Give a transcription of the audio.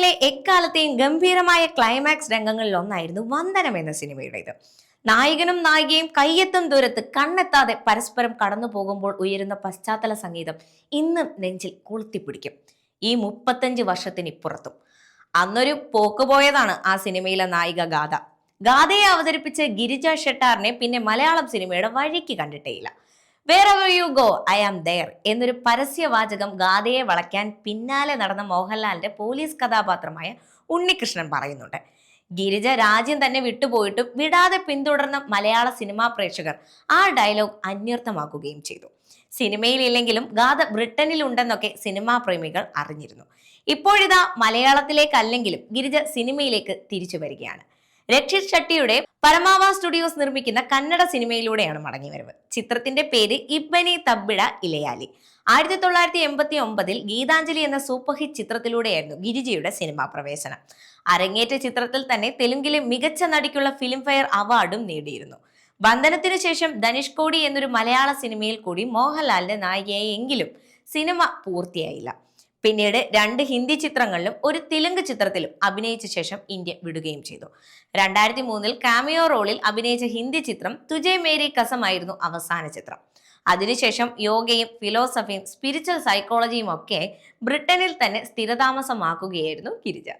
മലയാളത്തിലെ എക്കാലത്തെയും ഗംഭീരമായ ക്ലൈമാക്സ് രംഗങ്ങളിൽ ഒന്നായിരുന്നു വന്ദനം എന്ന സിനിമയുടേത്. നായകനും നായികയും കയ്യെത്തും ദൂരത്ത് കണ്ണെത്താതെ പരസ്പരം കടന്നു പോകുമ്പോൾ ഉയരുന്ന പശ്ചാത്തല സംഗീതം ഇന്നും നെഞ്ചിൽ കൊളുത്തിപ്പിടിക്കും. ഈ മുപ്പത്തഞ്ച് വർഷത്തിനിപ്പുറത്തും. അന്നൊരു പോക്കുപോയതാണ് ആ സിനിമയിലെ നായിക ഗാഥ. ഗാഥയെ അവതരിപ്പിച്ച ഗിരിജ ഷെട്ടാറിനെ പിന്നെ മലയാളം സിനിമയുടെ വഴിക്ക് കണ്ടിട്ടേയില്ല. വേറെ you go I am there എന്നൊരു പരസ്യവാചകം ഗാഥയെ വളയ്ക്കാൻ പിന്നാലെ നടന്ന മോഹൻലാലിന്റെ പോലീസ് കഥാപാത്രമായ ഉണ്ണികൃഷ്ണൻ പറയുന്നുണ്ട്. ഗിരിജ രാജ്യം തന്നെ വിട്ടുപോയിട്ടും വിടാതെ പിന്തുടർന്ന മലയാള സിനിമാ പ്രേക്ഷകർ ആ ഡയലോഗ് അന്യർത്ഥമാക്കുകയും ചെയ്തു. സിനിമയിലില്ലെങ്കിലും ഗാഥ ബ്രിട്ടനിൽ ഉണ്ടെന്നൊക്കെ സിനിമാ പ്രേമികൾ അറിഞ്ഞിരുന്നു. ഇപ്പോഴിതാ മലയാളത്തിലേക്കല്ലെങ്കിലും ഗിരിജ സിനിമയിലേക്ക് തിരിച്ചു വരികയാണ്. രക്ഷിത് ഷെട്ടിയുടെ പരമാവ സ്റ്റുഡിയോസ് നിർമ്മിക്കുന്ന കന്നഡ സിനിമയിലൂടെയാണ് മടങ്ങിവരവ്. ചിത്രത്തിന്റെ പേര് ഇബ്ബനി തബ്ബിട ഇലയാലി. ആയിരത്തി തൊള്ളായിരത്തി എൺപത്തി ഒമ്പതിൽ ഗീതാഞ്ജലി എന്ന സൂപ്പർ ഹിറ്റ് ചിത്രത്തിലൂടെയായിരുന്നു ഗിരിജയുടെ സിനിമാ പ്രവേശനം. അരങ്ങേറ്റ ചിത്രത്തിൽ തന്നെ തെലുങ്കിലെ മികച്ച നടിക്കുള്ള ഫിലിംഫെയർ അവാർഡും നേടിയിരുന്നു. ബന്ധനത്തിനു ശേഷം ധനുഷ് കോടി എന്നൊരു മലയാള സിനിമയിൽ കൂടി മോഹൻലാലിന്റെ നായികയായി എങ്കിലും സിനിമ പൂർത്തിയായില്ല. പിന്നീട് രണ്ട് ഹിന്ദി ചിത്രങ്ങളിലും ഒരു തെലുങ്ക് ചിത്രത്തിലും അഭിനയിച്ച ശേഷം ഇന്ത്യ വിടുകയും ചെയ്തു. രണ്ടായിരത്തി മൂന്നിൽ കാമിയോ റോളിൽ അഭിനയിച്ച ഹിന്ദി ചിത്രം തുജയ് മേരി കസമായിരുന്നു അവസാന ചിത്രം. അതിനുശേഷം യോഗയും ഫിലോസഫിയും സ്പിരിച്വൽ സൈക്കോളജിയും ഒക്കെ ബ്രിട്ടനിൽ തന്നെ സ്ഥിരതാമസമാക്കുകയായിരുന്നു ഗിരിജ.